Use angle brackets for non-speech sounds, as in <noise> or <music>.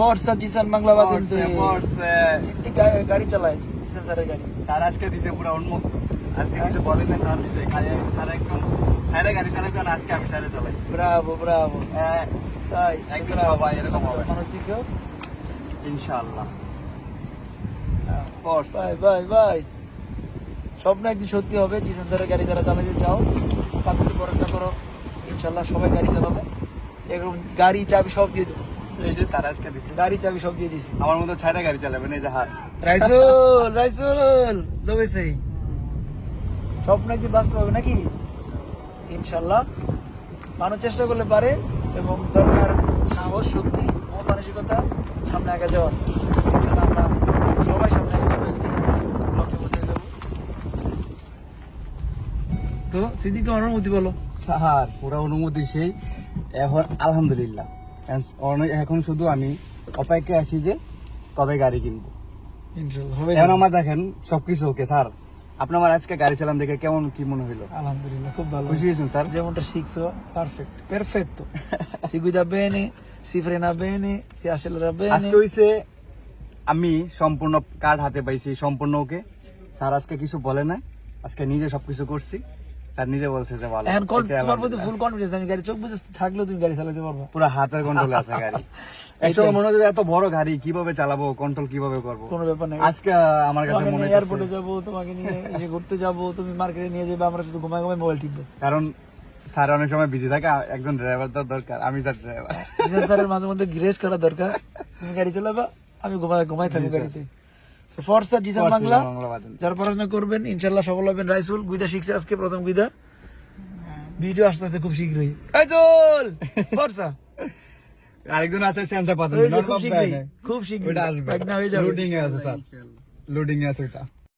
ফর্সা জিসান বাংলা। সিদ্দিক গাড়ি চালায় জিসান স্যারের গাড়ি। স্যার আজকে দিছে পুরো উন্মুক্ত। আজকে কিছু বলেন না স্যার দিছে। খালি স্যার একদম স্যারের গাড়ি চালাইতে না আজকে আমি স্যারে চালাই। Bravo bravo. হ্যাঁ, তাই bravo। সবাই এরকম হবে। মানুষ দিকেও ইনশাআল্লাহ। পড়ছে। Bye bye bye. স্বপ্ন একদিন সত্যি হবে জিসান স্যারের গাড়ি যারা চালাতে চাও পাত্রটি পড়াশোনা করো। ইনশাল্লাহ সবাই গাড়ি চালাবে। এরকম গাড়ি চাবি সব দিয়ে দেবো। এই যে স্যার আজকে দিছে। গাড়ি চাবি সব দিয়ে দিছি। আমার মতো ছাইরা গাড়ি চালাবেন এই যে হাত। রাইসুল রাইসুল তবে স্বপ্ন একদিন বাস্তব হবে নাকি? ইনশাল্লাহ। মানুষ চেষ্টা করলে পারে এবং দরকার সাহস শক্তি ও মানসিকতা সামনে আগে যাওয়ার। ইনশাল্লাহ আমরা সবাই সামনে আগে যাব একদিন লক্ষ্যে যাব। তো সিদ্দিক তোমার অনুমতি বলো। স্যার পুরো অনুমতি সেই। এখন আলহামদুলিল্লাহ। এখন- শুধু আমি অপেক্ষায় আছি যে কবে গাড়ি কিনবো। এখন আমার দেখেন সবকিছু ওকে স্যার আপনি আমার আজকে গাড়ি চালান দেখে কেমন কি মনে হইল? আলহামদুলিল্লাহ খুব ভালো। খুশি হয়েছেন স্যার যেমনটা শিখছো পারফেক্ট পেরফেক্টো si guida bene si frena bene si accelera bene আজকে হইছে আমি সম্পূর্ণ কার্ড হাতে পাইছি সম্পূর্ণ ওকে স্যার আজকে কিছু বলে না আজকে নিজে সবকিছু করছি। স্যার নিজে বলছে যে ভালো। এখন তোমার প্রতি ফুল কনফিডেন্স আমি গাড়ি চোখ বুঝে থাকলেও তুমি গাড়ি চালাতে পারবা। পুরো হাতের কন্ট্রোলে আছে গাড়ি। <laughs> একসময় মনে হচ্ছে এত বড় গাড়ি কীভাবে চালাবো কন্ট্রোল কীভাবে করব? কোনো ব্যাপার নেই। আজকে আমার কাছে মনে হচ্ছে এয়ারপোর্টে যাব তোমাকে নিয়ে এসে ঘুরতে যাব তুমি মার্কেটে নিয়ে যাবে আমরা শুধু ঘুমায় ঘুমায় মোবাইল টিপবো। কারণ স্যার অনেক সময় বিজি থাকে একজন ড্রাইভার তো দরকার আমি স্যার ড্রাইভার স্যারের মাঝে মধ্যে গ্রেস করা দরকার। তুমি গাড়ি চালাবা আমি ঘুমায় ঘুমাই থাকব গাড়িতে। ফর্সা জিসান বাংলা। যারা পড়াশোনা করবেন ইনশাল্লাহ সফল হবেন। রাইসুল গুইদা শিখছে আজকে প্রথম গুইদা ভিডিও আসতে আসতে খুব শীঘ্রই। রাইসুল ফরসা আরেকজন আছে সেন্সার পাতা খুব শীঘ্রই খুব শীঘ্রই। আসবে। প্রেগনা হয়ে যাবে। লোডিং এ আছে স্যার। লোডিং এ আছে ওটা।